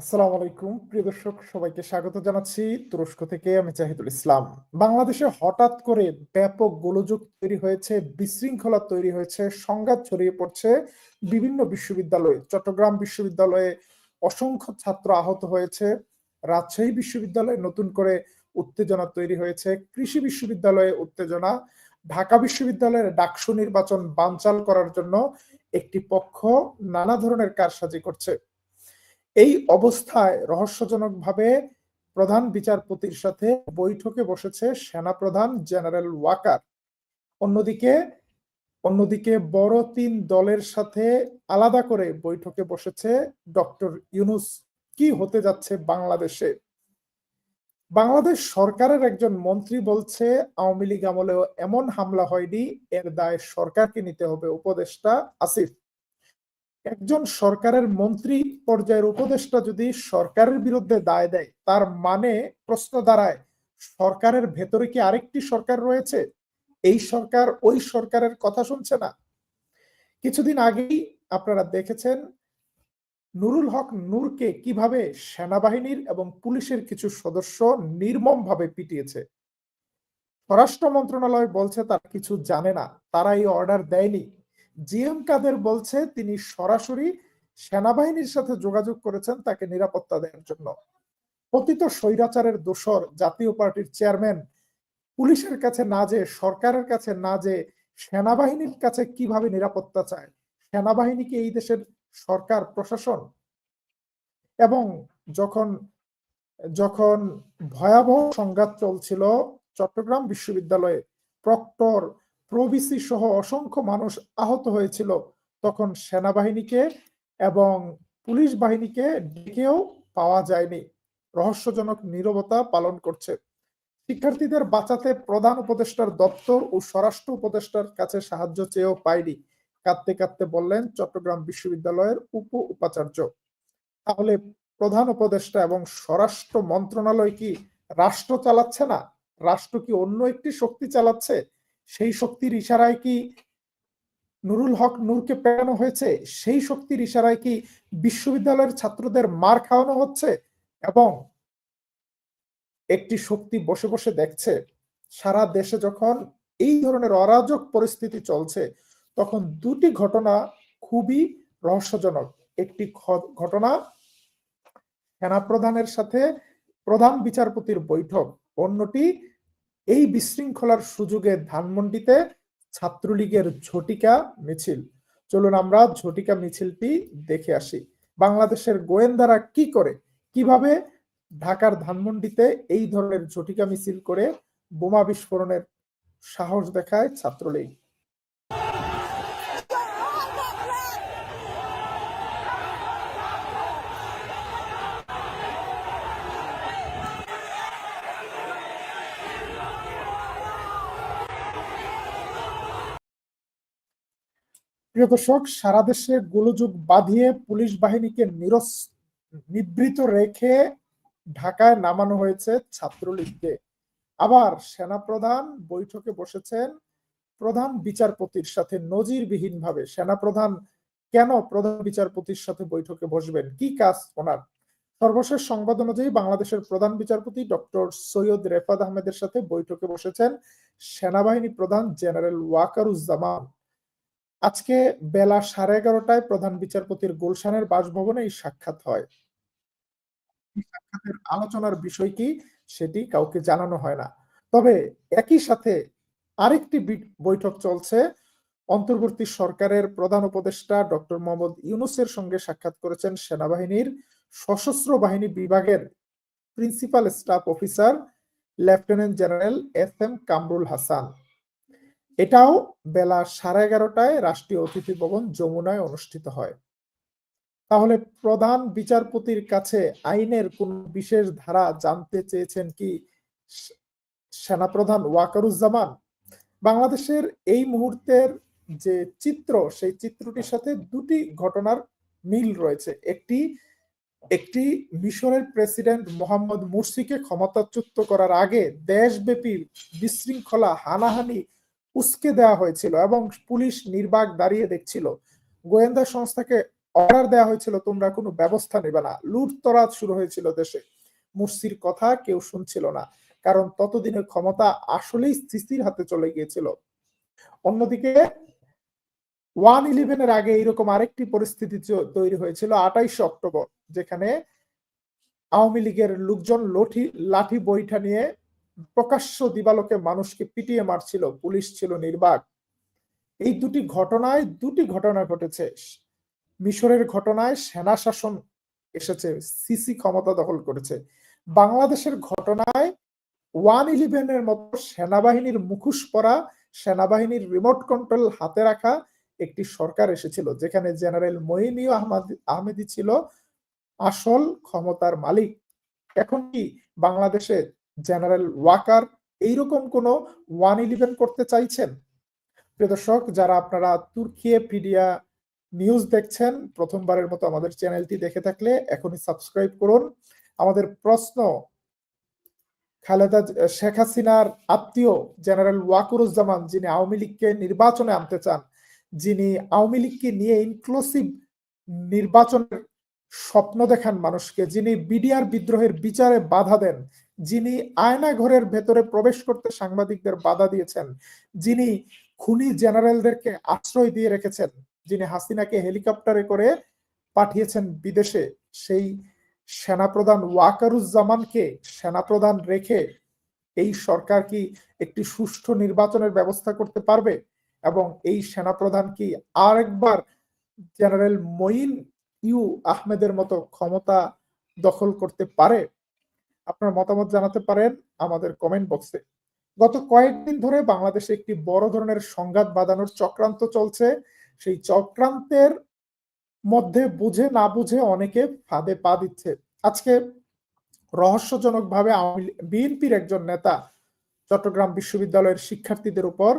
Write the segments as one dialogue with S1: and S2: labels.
S1: আসসালামু আলাইকুম। প্রিয় দর্শক, সবাইকে স্বাগত জানাচ্ছি তুরস্ক থেকে আমি জাহিদুল ইসলাম। বাংলাদেশে হঠাৎ করে ব্যাপক গোলযোগ তৈরি হয়েছে, বিশৃঙ্খলা তৈরি হয়েছে, সংঘাত ছড়িয়ে পড়ছে বিভিন্ন বিশ্ববিদ্যালয়ে। চট্টগ্রাম বিশ্ববিদ্যালয়ে অসংখ্য ছাত্র আহত হয়েছে, রাজশাহী বিশ্ববিদ্যালয়ে নতুন করে উত্তেজনা তৈরি হয়েছে, কৃষি বিশ্ববিদ্যালয়ে উত্তেজনা, ঢাকা বিশ্ববিদ্যালয়ের ডাকসু নির্বাচন বানচাল করার জন্য একটি পক্ষ নানা ধরনের কারসাজি করছে। এই অবস্থায় রহস্যজনকভাবে প্রধান বিচারপতির সাথে বৈঠকে বসেছে সেনাপ্রধান জেনারেল ওয়াকার। অন্যদিকে অন্যদিকে বড় তিন দলের সাথে আলাদা করে বৈঠকে বসেছে ডক্টর ইউনুস। কি হতে যাচ্ছে বাংলাদেশে? বাংলাদেশ সরকারের একজন মন্ত্রী বলছে, আওয়ামী লীগ আমলেও এমন হামলা হয়নি, এর দায় সরকারকে নিতে হবে। উপদেষ্টা আসিফ একজন সরকারের মন্ত্রী পর্যায়ের উপদেষ্টা যদি সরকারের বিরুদ্ধে দায় দেয়, তার মানে প্রশ্ন দাঁড়ায়, সরকারের ভেতরে কি আরেকটি সরকার রয়েছে? এই সরকার ওই সরকারের কথা শুনছে না। কিছুদিন আগেই আপনারা দেখেছেন নুরুল হক নূরকে কীভাবে সেনাবাহিনীর এবং পুলিশের কিছু সদস্য নির্মমভাবে পিটিয়েছে। স্বরাষ্ট্র মন্ত্রণালয় বলছে তারা কিছু জানে না, তারা এই অর্ডার দেয়নি। জিএম কাদের বলছে, তিনি সরাসরি সেনাবাহিনীর সাথে যোগাযোগ করেছেন তাকে নিরাপত্তা দেওয়ার জন্য। পতিত স্বৈরাচারের দোসর জাতীয় পার্টির চেয়ারম্যান পুলিশের কাছে না যে, সরকারের কাছে না যে, সেনাবাহিনীর কাছে কীভাবে নিরাপত্তা চায়? সেনাবাহিনীকে এই দেশের সরকার, প্রশাসন? এবং যখন যখন ভয়াবহ সংঘাত চলছিল চট্টগ্রাম বিশ্ববিদ্যালয়ে, প্রক্টর প্রবিসি সহ অসংখ্য মানুষ আহত হয়েছিল। তখন সেনাবাহিনীকে এবং পুলিশ বাহিনীকে ডেকেও পাওয়া যায়নি। রহস্যজনক নীরবতা পালন করছে। শিক্ষার্থীদের বাঁচাতে প্রধান উপদেষ্টার দপ্তর ও স্বরাষ্ট্র উপদেষ্টার কাছে সাহায্য চেয়েও পায়নি। কাঁদতে কাঁদতে বললেন চট্টগ্রাম বিশ্ববিদ্যালয়ের উপ উপাচার্য। তাহলে প্রধান উপদেষ্টা এবং স্বরাষ্ট্র মন্ত্রণালয় কি রাষ্ট্র চালাচ্ছে না? রাষ্ট্র কি অন্য একটি শক্তি চালাচ্ছে? সেই শক্তির ইশারায় কি নুরুল হক নূরকে পেরানো হয়েছে? সেই শক্তির ইশারায় কি বিশ্ববিদ্যালয়ের ছাত্রদের মার খাওয়ানো হচ্ছে? এবং একটি শক্তি বসে বসে দেখছে, সারা দেশে যখন এই ধরনের অরাজক পরিস্থিতি চলছে, তখন দুটি ঘটনা খুবই রহস্যজনক। একটি ঘটনা সেনাপ্রধানের সাথে প্রধান বিচারপতির বৈঠক, অন্যটি এই বিশৃঙ্খলার সুযোগে ধানমন্ডিতে ছাত্রলীগের ঝটিকা মিছিল। চলুন আমরা ঝটিকা মিছিলটি দেখে আসি। বাংলাদেশের গোয়েন্দারা কি করে, কীভাবে ঢাকার ধানমন্ডিতে এই ধরনের ঝটিকা মিছিল করে বোমা বিস্ফোরণের সাহস দেখায় ছাত্রলীগ? প্রিয় দর্শক, সারা দেশে গোলযোগ বাঁধিয়ে পুলিশ বাহিনীকে নিরস, নিবৃত রেখে ঢাকায় নামানো হয়েছে ছাত্রলীগকে। আবার সেনাপ্রধান বৈঠকে বসেছেন প্রধান বিচারপতির সাথে নজিরবিহীন ভাবে সেনাপ্রধান কেন প্রধান বিচারপতির সাথে বৈঠকে বসবেন? কি কাজ ওনার? সর্বশেষ সংবাদ অনুযায়ী বাংলাদেশের প্রধান বিচারপতি ডক্টর সৈয়দ রেফাদ আহমেদের সাথে বৈঠকে বসেছেন সেনাবাহিনী প্রধান জেনারেল ওয়াকারুজ্জামান। আজকে বেলা সাড়ে এগারোটায় প্রধান বিচারপতির গুলশানের বাসভবনে এই সাক্ষাৎ হয়। সাক্ষাতের আলোচনার বিষয় কি সেটি কাউকে জানানো হয় না। তবে একই সাথে আরেকটি বৈঠক চলছে। অন্তর্বর্তী সরকারের প্রধান উপদেষ্টা ডক্টর মোহাম্মদ ইউনুসের সঙ্গে সাক্ষাৎ করেছেন সেনাবাহিনীর সশস্ত্র বাহিনী বিভাগের principal staff officer lieutenant general S M Kamrul Hasan. এটাও বেলা সাড়ে এগারোটায় রাষ্ট্রীয় অতিথি ভবন যমুনায় অনুষ্ঠিত হয়। তাহলে প্রধান বিচারপতির কাছে আইনের কোন বিশেষ ধারা জানতে চেয়েছেন কি সেনাপ্রধান ওয়াকারুজ্জামান? বাংলাদেশের এই মুহূর্তের যে চিত্র, সেই চিত্রটির সাথে দুটি ঘটনার মিল রয়েছে। একটি একটি মিশরের প্রেসিডেন্ট মোহাম্মদ মুরসিকে ক্ষমতাচ্যুত করার আগে দেশব্যাপী বিশৃঙ্খলা, হানাহানি উস্কে দেওয়া হয়েছিল এবং পুলিশ নির্বাক দাঁড়িয়ে দেখছিল। গোয়েন্দা সংস্থাকে অর্ডার দেওয়া হয়েছিল, তোমরা কোনো ব্যবস্থা নেবে না। লুটতরাজ শুরু হয়েছিল দেশে। মুরসির কথা কেউ শুনছিল না, কারণ ততদিনে ক্ষমতা আসলেই সিসির হাতে চলে গিয়েছিল। অন্যদিকে, ওয়ান ইলেভেনের আগে এরকম আরেকটি পরিস্থিতি তৈরি হয়েছিল আঠাইশে অক্টোবর, যেখানে আওয়ামী লীগের লোকজন লঠি, লাঠি বইটা নিয়ে প্রকাশ্য দিবালোকে মানুষকে পিটিয়ে মারছিল, পুলিশ ছিল নির্বাক। এই দুটি ঘটনায়, দুটি ঘটনা ঘটেছে। মিশরের ঘটনায় সেনা শাসন এসেছে, সিসি ক্ষমতা দখল করেছে। বাংলাদেশের ঘটনায় ওয়ান ইলেভেনের মতো সেনাবাহিনীর মুখোশ পরা, সেনাবাহিনীর রিমোট কন্ট্রোল হাতে রাখা একটি সরকার এসেছিল, যেখানে জেনারেল মইনীয় আহমদ আহমেদি ছিল আসল ক্ষমতার মালিক। এখন কি বাংলাদেশে জেনারেল ওয়াকার এইরকম কোন ওয়ান ইলেভেন করতে চাইছেন? প্রিয় দর্শক, যারা আপনারা তুর্কিয়ে পিডিয়া নিউজ দেখছেন, প্রথমবারের মতো আমাদের চ্যানেলটি দেখে থাকলে এখনই সাবস্ক্রাইব করুন। আমাদের প্রশ্ন, খালেদা শেখ হাসিনার আত্মীয় জেনারেল ওয়াকুরুজ্জামান, যিনি আওয়ামী লীগকে নির্বাচনে আনতে চান, যিনি আওয়ামী লীগকে নিয়ে ইনক্লুসিভ নির্বাচনের স্বপ্ন দেখান মানুষকে, যিনি বিডিআর বিদ্রোহের বিচারে বাধা দেন, যিনি আয়না ঘরের ভেতরে প্রবেশ করতে সাংবাদিকদের বাধা দিয়েছেন, যিনি খুনি জেনারেলদেরকে আশ্রয় দিয়ে রেখেছেন, যিনি হাসিনাকে হেলিকপ্টারে করে পাঠিয়েছেন বিদেশে, সেই সেনাপ্রধান ওয়াকারুজ্জামানকে সেনাপ্রধান রেখে এই সরকার কি একটি সুষ্ঠু নির্বাচনের ব্যবস্থা করতে পারবে? এবং এই সেনাপ্রধান কি আরেকবার জেনারেল মঈন ইউ আহমেদের মতো ক্ষমতা দখল করতে পারে? আপনার মতামত জানাতে পারেন আমাদের কমেন্ট বক্সে গত কয়েকদিন ধরে বাংলাদেশে একটি বড় ধরনের সংঘাত বাঁধানোর চক্রান্ত চলছে। সেই চক্রান্তের মধ্যে বুঝে না বুঝে অনেকে ফাঁদে পা দিচ্ছে। আজকে রহস্যজনক ভাবে বিএনপির একজন নেতা চট্টগ্রাম বিশ্ববিদ্যালয়ের শিক্ষার্থীদের উপর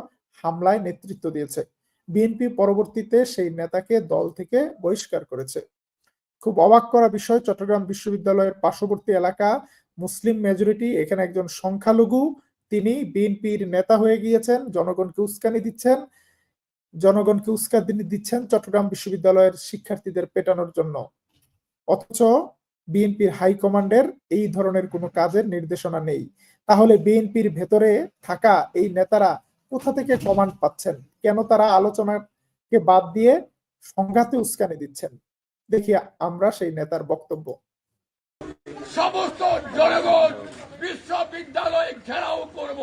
S1: হামলায় নেতৃত্ব দিয়েছে। বিএনপি পরবর্তীতে সেই নেতাকে দল থেকে বহিষ্কার করেছে। খুব অবাক করা বিষয়, চট্টগ্রাম বিশ্ববিদ্যালয়ের পার্শ্ববর্তী এলাকা, মুসলিম মেজরিটি এখানে একজন সংখ্যালঘু, তিনি বিএনপির নেতা হয়ে গিয়েছেন, জনগণকে উস্কানি দিচ্ছেন, জনগণকে উস্কানি দিচ্ছেন চট্টগ্রাম বিশ্ববিদ্যালয়ের শিক্ষার্থীদের পেটানোর জন্য। অথচ বিএনপির হাইকমান্ডের এই ধরনের কোনো কাজের নির্দেশনা নেই। তাহলে বিএনপির ভেতরে থাকা এই নেতারা কোথা থেকে কমান্ড পাচ্ছেন? কেন তারা আলোচনাকে বাদ দিয়ে সংঘাতে উস্কানি দিচ্ছেন? দেখি আমরা সেই নেতার বক্তব্য।
S2: সমস্ত জনগণ বিশ্ববিদ্যালয় ঘেরাও করব।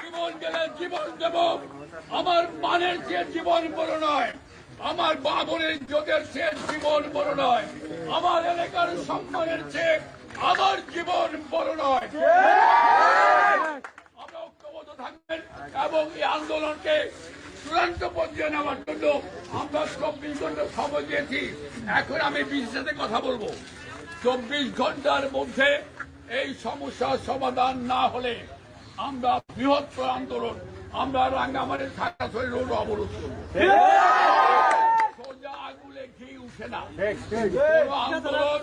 S2: জীবন গেলে জীবন দেব। আমার মানের চেয়ে জীবন বড় নয়। আমার বাবরের ইজ্জতের চেয়ে জীবন বড় নয়। আমার এলাকার সম্মানের চেয়ে আমার জীবন বড় নয়। আমরা ঐক্যবদ্ধ থাকবেন এবং এই আন্দোলনকে চূড়ান্ত পর্যায়ে নেওয়ার জন্য আমরা চব্বিশ ঘণ্টা সময় দিয়েছি। এখন আমি বিশের সাথে কথা বলব। চব্বিশ ঘণ্টার মধ্যে এই সমস্যার সমাধান না হলে আমরা বৃহত্তর আন্দোলন, আমরা রাঙ্গামাটির খাগড়াছড়ি রোড অবরোধ সোজা আগুলে ঘি উঠে না। আন্দোলন,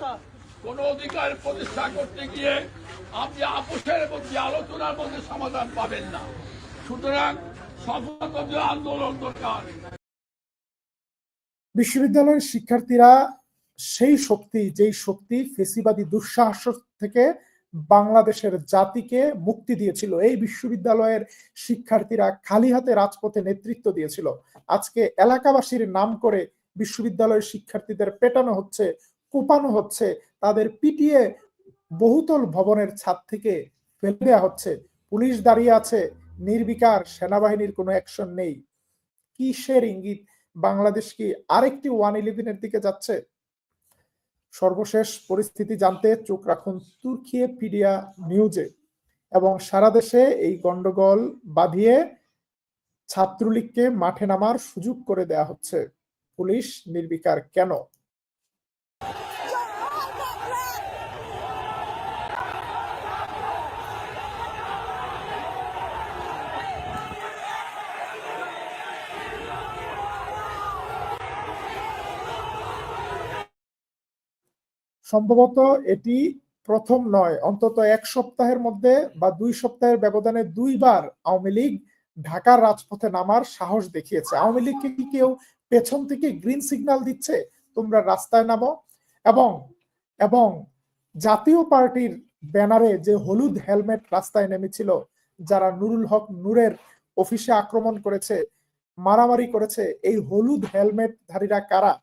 S2: কোন অধিকার প্রতিষ্ঠা করতে গিয়ে আপনি আপোষের মধ্যে, আলোচনার মধ্যে সমাধান পাবেন না। সুতরাং সফলতা আন্দোলন দরকার।
S1: বিশ্ববিদ্যালয়ের শিক্ষার্থীরা সেই শক্তি, যেই শক্তি ফেসিবাদী দুঃসাহস থেকে বাংলাদেশের জাতিকে মুক্তি দিয়েছিল। এই বিশ্ববিদ্যালয়ের শিক্ষার্থীরা খালি হাতে রাজপথে নেতৃত্ব দিয়েছিল। আজকে এলাকাবাসীর নাম করে বিশ্ববিদ্যালয়ের শিক্ষার্থীদের পেটানো হচ্ছে, কোপানো হচ্ছে, তাদের পিটিয়ে বহুতল ভবনের ছাদ থেকে ফেলে দেওয়া হচ্ছে। পুলিশ দাঁড়িয়ে আছে, নির্বিকার সেনাবাহিনীর কোনো অ্যাকশন নেই। কিসের ইঙ্গিত? বাংলাদেশ কি আরেকটি ওয়ান ইলেভেনের দিকে যাচ্ছে? সর্বশেষ পরিস্থিতি জানতে চোখ রাখুন তুর্কিয়ে পিডিয়া নিউজে এবং সারা দেশে এই গন্ডগোল বাঁধিয়ে ছাত্রলীগকে মাঠে নামার সুযোগ করে দেয়া হচ্ছে। পুলিশ নির্বিকার কেন? সম্ভবত এটি প্রথম নয়, অন্তত এক সপ্তাহের মধ্যে বা দুই সপ্তাহের ব্যবধানে দুইবার আওয়ামী লীগ ঢাকার রাজপথে নামার সাহস দেখিয়েছে। আওয়ামী লীগকে কি কেউ পেছন থেকে গ্রিন সিগন্যাল দিচ্ছে? তোমরা রাস্তায় নামো। এবং এবং জাতীয় পার্টির ব্যানারে যে হলুদ হেলমেট রাস্তায় নেমেছিল, যারা নুরুল হক নূরের অফিসে আক্রমণ করেছে, মারামারি করেছে, এই হলুদ হেলমেট ধারীরা কারা?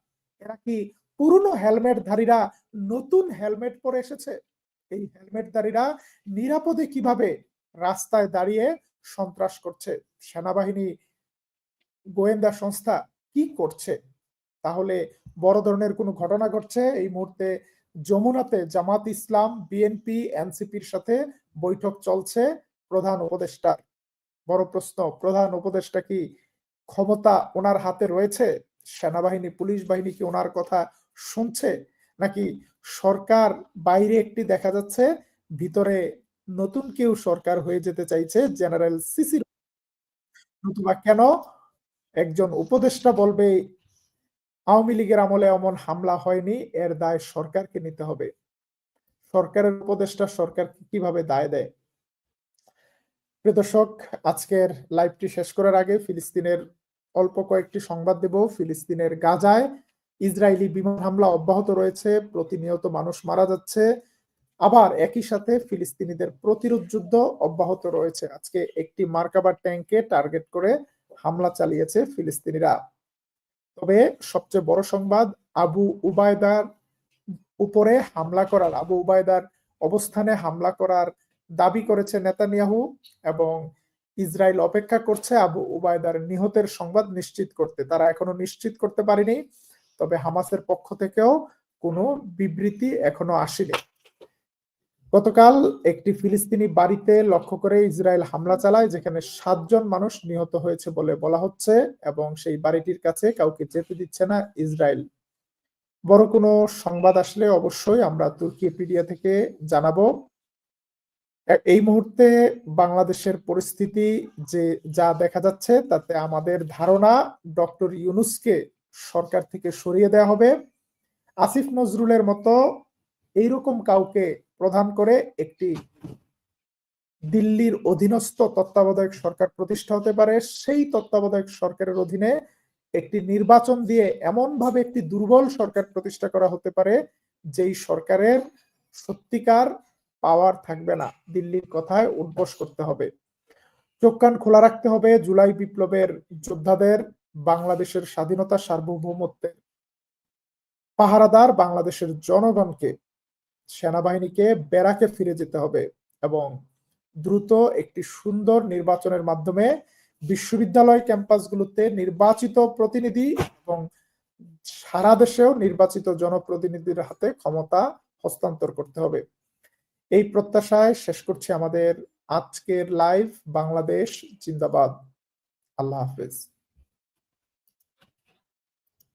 S1: এরা কি পুরনো হেলমেট ধারীরা নতুন হেলমেট পরে এসেছে। এই হেলমেট ধারীরা নিরাপদে কীভাবে রাস্তায় দাঁড়িয়ে সন্ত্রাস করছে? সেনাবাহিনী, গোয়েন্দা সংস্থা কি করছে? তাহলে বড় ধরনের কোনো ঘটনা ঘটছে? এই মুহূর্তে যমুনাতে জামাত ইসলাম, বিএনপি, এনসিপির সাথে বৈঠক চলছে। প্রধান উপদেষ্টার বড় প্রশ্ন, প্রধান উপদেষ্টা কি ক্ষমতা ওনার হাতে রয়েছে? সেনাবাহিনী, পুলিশ বাহিনী কি ওনার কথা শুনছে? নাকি সরকার বাইরে একটি দেখা যাচ্ছে, ভিতরে নতুন কেউ সরকার হয়ে যেতে চাইছে, জেনারেল সিসির নতুবা কেন একজন উপদেষ্টা বলবে, আওয়ামী লীগের আমলে এমন হামলা হয়নি, এর দায় সরকারকে নিতে হবে। সরকারের উপদেষ্টা সরকার কীভাবে দায় দেয়? প্রিয় দর্শক, আজকের লাইভটি শেষ করার আগে ফিলিস্তিনের অল্প কয়েকটি সংবাদ দেব। ফিলিস্তিনের গাজায় ইসরায়েলি বিমান হামলা অব্যাহত রয়েছে। প্রতিনিয়ত মানুষ মারা যাচ্ছে। আবার একই সাথে ফিলিস্তিনিদের প্রতিরোধ যুদ্ধ অব্যাহত রয়েছে। আজকে একটি মার্কাবার ট্যাঙ্কে টার্গেট করে হামলা চালিয়েছে ফিলিস্তিনিরা। তবে সবচেয়ে বড় সংবাদ, আবু উবায়দার উপরে হামলা করার, আবু উবায়দার অবস্থানে হামলা করার দাবি করেছে নেতানিয়াহু এবং ইসরায়েল অপেক্ষা করছে আবু উবায়দার নিহতের সংবাদ নিশ্চিত করতে। তারা এখনও নিশ্চিত করতে পারেনি, তবে হামাসের পক্ষ থেকেও কোনো বিবৃতি এখনও আসেনি। গতকাল একটি ফিলিস্তিনি বাড়িতে লক্ষ্য করে ইসরায়েল হামলা চালায়, যেখানে সাতজন মানুষ নিহত হয়েছে বলে বলা হচ্ছে, এবং সেই বাড়িটির কাছে কাউকে যেতে দিচ্ছে না ইসরায়েল। বড় কোনো সংবাদ আসলে অবশ্যই আমরা তুর্কি পিডিয়া থেকে জানাব। এই মুহূর্তে বাংলাদেশের পরিস্থিতি যে, যা দেখা যাচ্ছে, তাতে আমাদের ধারণা ডক্টর ইউনুসকে সরকার থেকে সরিয়ে দেওয়া হবে। আসিফ নজরুলের মতো এইরকম কাউকে প্রধান করে একটি দিল্লির অধীনস্থ তত্ত্বাবধায়ক সরকার প্রতিষ্ঠা হতে পারে, সেই তত্ত্বাবধায়ক সরকারের অধীনে একটি নির্বাচন দিয়ে এমন ভাবে একটি দুর্বল সরকার প্রতিষ্ঠা করা হতে পারে, যেই সরকারের সত্যিকার পাওয়ার থাকবে না। দিল্লির কথায় উদ্বোস করতে হবে। চোখ কান খোলা রাখতে হবে জুলাই বিপ্লবের যোদ্ধাদের, বাংলাদেশের স্বাধীনতা সার্বভৌমত্বের। পাহারাদার বাংলাদেশের জনগণকে, সেনাবাহিনীকে ব্যারাকে ফিরে যেতে হবে এবং দ্রুত একটি সুন্দর নির্বাচনের মাধ্যমে বিশ্ববিদ্যালয় ক্যাম্পাসগুলোতে নির্বাচিত প্রতিনিধি এবং সারা দেশেও নির্বাচিত জনপ্রতিনিধির হাতে ক্ষমতা হস্তান্তর করতে হবে। এই প্রত্যাশায় শেষ করছি আমাদের আজকের লাইভ বাংলাদেশ জিন্দাবাদ। আল্লাহ হাফেজ।